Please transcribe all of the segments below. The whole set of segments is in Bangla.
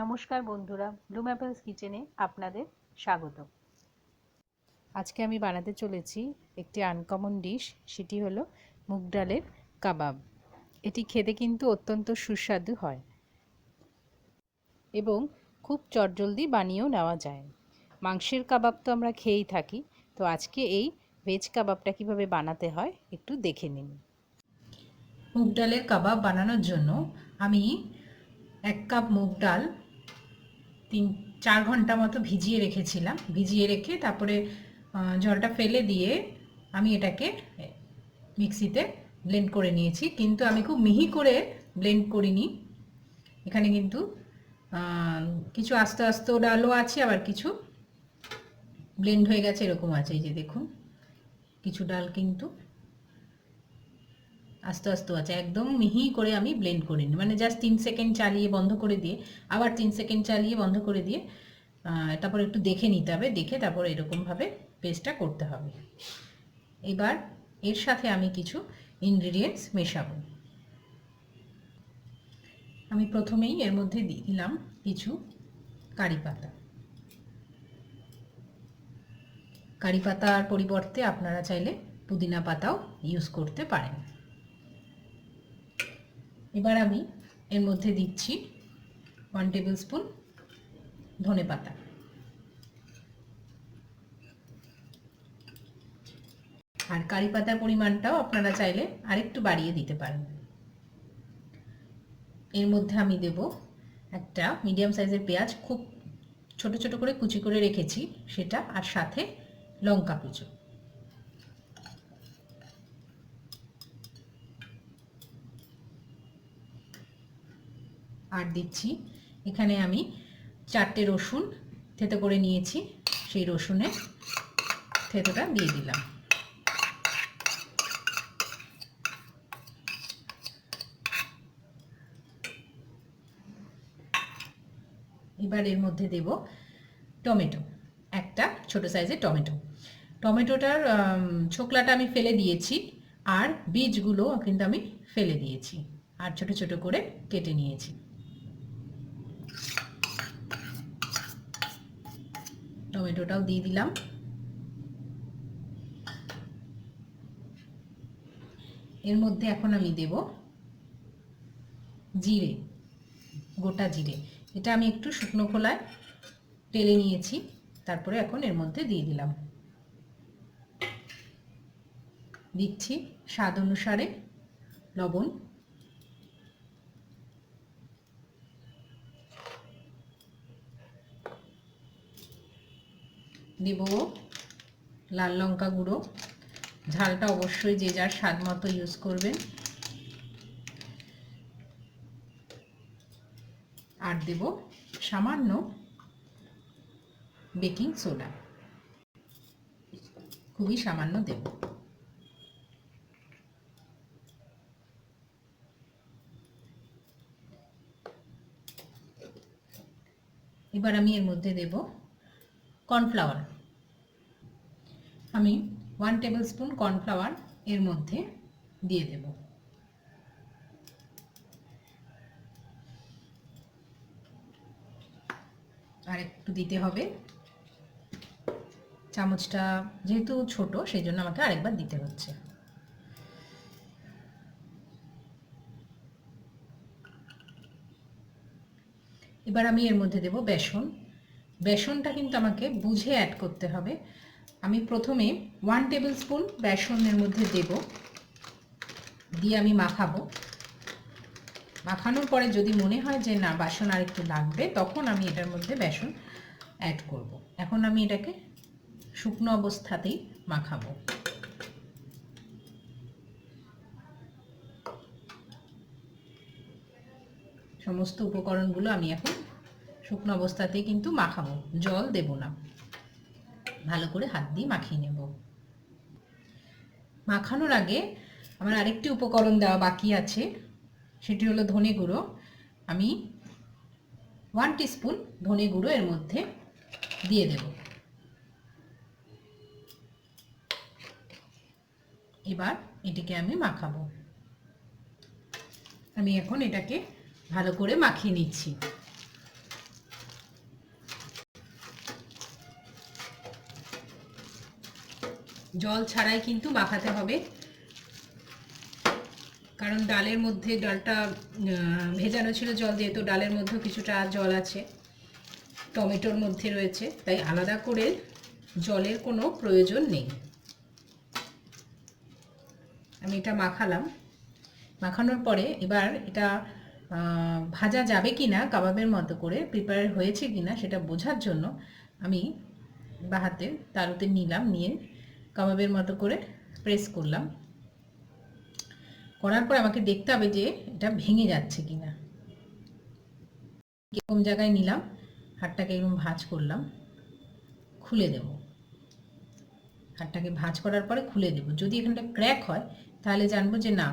নমস্কার বন্ধুরা ব্লুম অ্যাপেলস কিচেনে আপনাদের স্বাগত আজকে আমি বানাতে চলেছি একটি আনকমন ডিশ সেটি হলো মুগ ডালের কাবাব। এটি খেতে কিন্তু অত্যন্ত সুস্বাদু হয় এবং খুব চটজলদি বানিয়েও নেওয়া যায়। মাংসের কাবাব তো আমরা খেয়েই থাকি, তো আজকে এই ভেজ কাবাবটা কীভাবে বানাতে হয় একটু দেখে নিন। মুগ ডালের কাবাব বানানোর জন্য আমি এক কাপ মুগ ডাল তিন, চার ঘণ্টা মতো ভিজিয়ে রেখেছিলাম। ভিজিয়ে রেখে তারপরে জলটা ফেলে দিয়ে আমি এটাকে মিক্সিতে ব্লেন্ড করে নিয়েছি। কিন্তু আমি খুব মিহি করে ব্লেন্ড করিনি। এখানে কিন্তু কিছু আস্তে আস্তে ডালও আছে, আবার কিছু ব্লেন্ড হয়ে গেছে, এরকম আছে। এই যে দেখুন, কিছু ডাল কিন্তু আস্তে আস্তে আছে। একদম মিহি করে আমি ব্লেন্ড করে নিই। মানে জাস্ট তিন সেকেন্ড চালিয়ে বন্ধ করে দিয়ে, আবার তিন সেকেন্ড চালিয়ে বন্ধ করে দিয়ে তারপর একটু দেখে নিতে হবে। দেখে তারপর এরকমভাবে পেস্টটা করতে হবে। এবার এর সাথে আমি কিছু ইনগ্রিডিয়েন্টস মেশাবো। আমি প্রথমেই এর মধ্যে দিয়ে দিলাম কিছু কারি পাতা। কারি পাতার পরিবর্তে আপনারা চাইলে পুদিনা পাতাও ইউজ করতে পারেন। এবার আমি এর মধ্যে দিচ্ছি ওয়ান টেবিল স্পুন ধনে পাতা। আর কারি পাতার পরিমাণটাও আপনারা চাইলে আরেকটু বাড়িয়ে দিতে পারেন। এর মধ্যে আমি দেব একটা মিডিয়াম সাইজের পেঁয়াজ, খুব ছোট ছোট করে কুচি করে রেখেছি, সেটা আর সাথে লঙ্কা কুচো। আর দিচ্ছি। এখানে আমি চারটে রসুন থেতো করে নিয়েছি, সেই রসুনে থেতোটা দিয়ে দিলাম। এবার এর মধ্যে দেব টমেটো, একটা ছোট সাইজের টমেটো। টমেটোটার ছোকলাটা আমি ফেলে দিয়েছি আর বীজগুলো কিন্তু আমি ফেলে দিয়েছি আর ছোট ছোট করে কেটে নিয়েছি। টমেটোটাও দিয়ে দিলাম। এর মধ্যে এখন আমি দেব জিরে, গোটা জিরে। এটা আমি একটু শুকনো খোলায় টেলে নিয়েছি, তারপরে এখন এর মধ্যে দিয়ে দিলাম। দিচ্ছি স্বাদ অনুসারে লবণ। দেব লাল লঙ্কা গুঁড়ো। ঝালটা অবশ্যই যে যার স্বাদ মতো ইউজ করবেন। আর দেব সামান্য বেকিং সোডা খুবই সামান্য দেব। এবার আমি এর মধ্যে দেব কর্নফ্লাওয়ার। আমি ওয়ান টেবিল স্পুন কর্নফ্লাওয়ার এর মধ্যে দিয়ে দেব। আর একটু দিতে হবে। চামচটা যেহেতু ছোট, সেই জন্য আমাকে আরেকবার দিতে হচ্ছে। এবার আমি এর মধ্যে দেব বেসন। বেসনটা কিন্তু আমাকে বুঝে অ্যাড করতে হবে। আমি প্রথমে ওয়ান টেবিল স্পুন বেসনের মধ্যে দেব, দিয়ে আমি মাখাবো। মাখানোর পরে যদি মনে হয় যে না, বাসন আর একটু লাগবে, তখন আমি এটার মধ্যে বেসন অ্যাড করব। এখন আমি এটাকে শুকনো অবস্থাতেই মাখাবো। সমস্ত উপকরণগুলো আমি এখন শুকনো অবস্থাতেই কিন্তু মাখাবো, জল দেব না। ভালো করে হাত দিয়ে মাখিয়ে নেব। মাখানোর আগে আমার আরেকটি উপকরণ দেওয়া বাকি আছে, সেটি হলো ধনে গুঁড়ো। আমি ওয়ান টিস্পুন ধনে গুঁড়ো এর মধ্যে দিয়ে দেব। এবার এটিকে আমি মাখাবো। আমি এখন এটাকে ভালো করে মাখিয়ে নিচ্ছি। জল ছাড়াই কিন্তু মাখাতে হবে। কারণ ডালের মধ্যে ডালটা ভেজানো ছিল জল যেহেতু ডালের মধ্যেও কিছুটা জল আছে, টমেটোর মধ্যে রয়েছে, তাই আলাদা করে জলের কোনো প্রয়োজন নেই। আমি এটা মাখালাম। মাখানোর পরে এবার এটা ভাজা যাবে কি না কাবাবের মতো করে প্রিপেয়ার হয়েছে কি না সেটা বোঝার জন্য আমি বা হাতে তালুতে নিলাম, নিয়ে কাবাবের মতো করে প্রেস করলাম। করার পর আমাকে দেখতে হবে যে এটা ভেঙে যাচ্ছে কি না এরকম জায়গায় নিলাম হাতটাকে এরকম ভাঁজ করলাম, খুলে দেব। হাতটাকে ভাঁজ করার পরে খুলে দেব। যদি এখানটা ক্র্যাক হয়, তাহলে জানব যে না,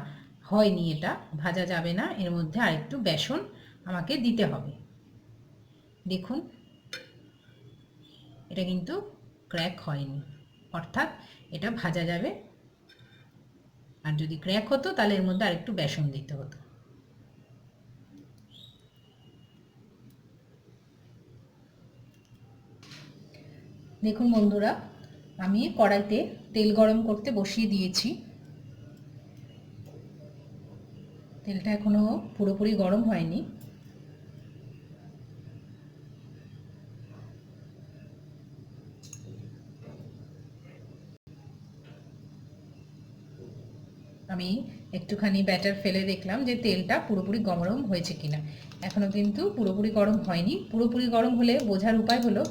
হয়নি এটা, ভাজা যাবে না, এর মধ্যে আরেকটু বেসন আমাকে দিতে হবে। দেখুন, এটা কিন্তু ক্র্যাক হয়নি। অর্থাৎ এটা ভাজা যাবে। আর যদি ক্র্যাক হতো, তাহলে এর মধ্যে আরেকটু বেসন দিতে হতো। দেখুন বন্ধুরা, আমি কড়াইতে তেল গরম করতে বসিয়ে দিয়েছি। তেলটা এখনও পুরোপুরি গরম হয়নি। আমি একটুখানি ব্যাটার ফেলে দেখলাম যে তেলটা পুরোপুরি গরম হয়েছে কিনা। এখনও কিন্তু পুরোপুরি গরম হয়নি। পুরোপুরি গরম হলে বোঝার উপায় হলো,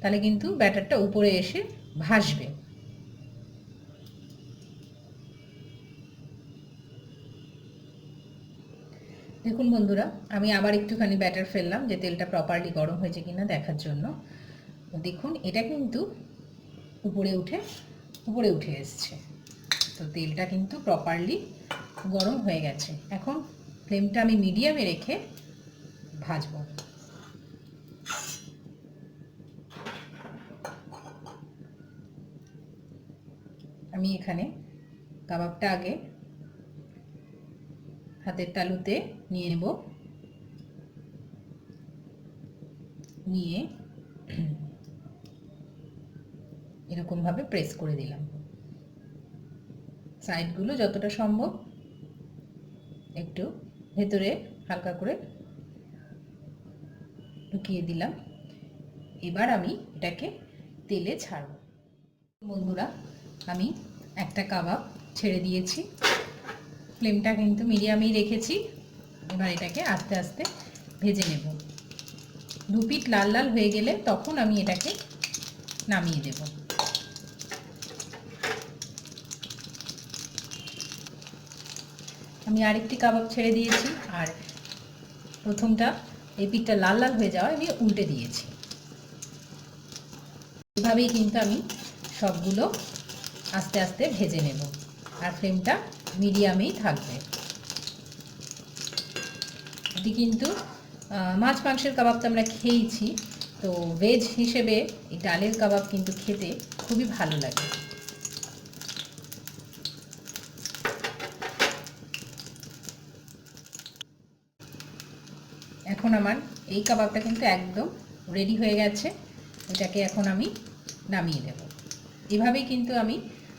তাহলে কিন্তু ব্যাটারটা উপরে এসে ভাসবে। দেখুন বন্ধুরা, আমি আবার একটুখানি ব্যাটার ফেললাম যে তেলটা প্রপারলি গরম হয়েছে কিনা দেখার জন্য। দেখুন, এটা কিন্তু উপরে উঠে উপরে উঠে এসছে। তো তেলটা কিন্তু প্রপারলি গরম হয়ে গেছে। এখন ফ্লেমটা আমি মিডিয়ামে রেখে ভাজবো। আমি এখানে কাবাবটা আগে হাতের তালুতে নিয়ে নেব। নিয়ে এরকমভাবে প্রেস করে দিলাম। সাইডগুলো যতটা সম্ভব একটু ভেতরে হালকা করে ঢুকিয়ে দিলাম। এবার আমি এটাকে তেলে ছাড়ব। বন্ধুরা, আমি একটা কাবাব ছেড়ে দিয়েছি। ফ্লেমটা কিন্তু মিডিয়ামেই রেখেছি। এবার এটাকে আস্তে আস্তে ভেজে নেব। দু পিঠ লাল লাল হয়ে গেলে তখন আমি এটাকে নামিয়ে দেব। আমি আরেকটি কাবাব ছেড়ে দিয়েছি, আর প্রথমটা এই পিঠটা লাল লাল হয়ে যাওয়া আমি উল্টে দিয়েছি। এভাবেই কিন্তু আমি সবগুলো আস্তে আস্তে ভেজে নেব, আর ফ্লেমটা মিডিয়ামেই থাকবে। এটি কিন্তু মাছ মাংসের কাবাব তো আমরা খেয়েছি তো ভেজ হিসেবে এই ডালের কাবাব কিন্তু খেতে খুবই ভালো লাগে। এখন আমার এই কাবাবটা কিন্তু একদম রেডি হয়ে গেছে। এটাকে এখন আমি নামিয়ে দেব এভাবেই কিন্তু আমি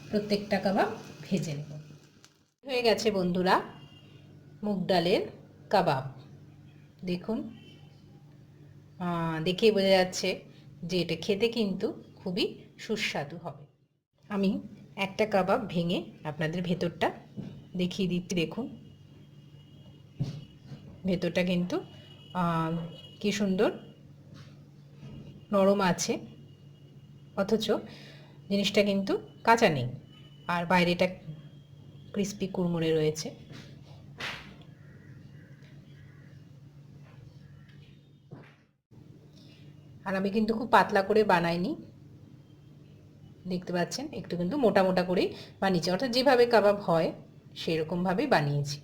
প্রত্যেকটা কাবাব ভেজে নেব। হয়ে গেছে বন্ধুরা মুগ ডালের কাবাব। দেখুন দেখেই বোঝা যাচ্ছে যে এটা খেতে কিন্তু খুবই সুস্বাদু হবে। আমি একটা কাবাব ভেঙে আপনাদের ভেতরটা দেখিয়ে দিচ্ছি। দেখুন, ভেতরটা কিন্তু কি সুন্দর, নরম আছে, অথচ জিনিসটা কিন্তু কাঁচা নেই, আর বাইরেটা ক্রিস্পি কুড়মুড়ে রয়েছে। আর আমি কিন্তু খুব পাতলা করে বানাইনি, দেখতে পাচ্ছেন? একটু কিন্তু মোটা মোটা করেই বানিয়েছি, অর্থাৎ যেভাবে কাবাব হয়, সেরকমভাবেই বানিয়েছি।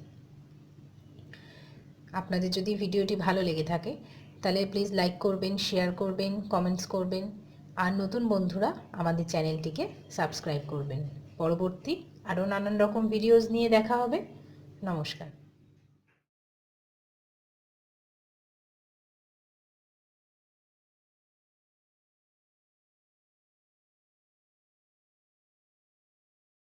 আপনাদের যদি ভিডিওটি ভালো লেগে থাকে, তাহলে প্লিজ লাইক করবেন শেয়ার করবেন কমেন্টস করবেন। আর নতুন বন্ধুরা আমাদের চ্যানেলটিকে সাবস্ক্রাইব করবেন। পরবর্তী আরও নানান রকম ভিডিওস নিয়ে দেখা হবে। নমস্কার।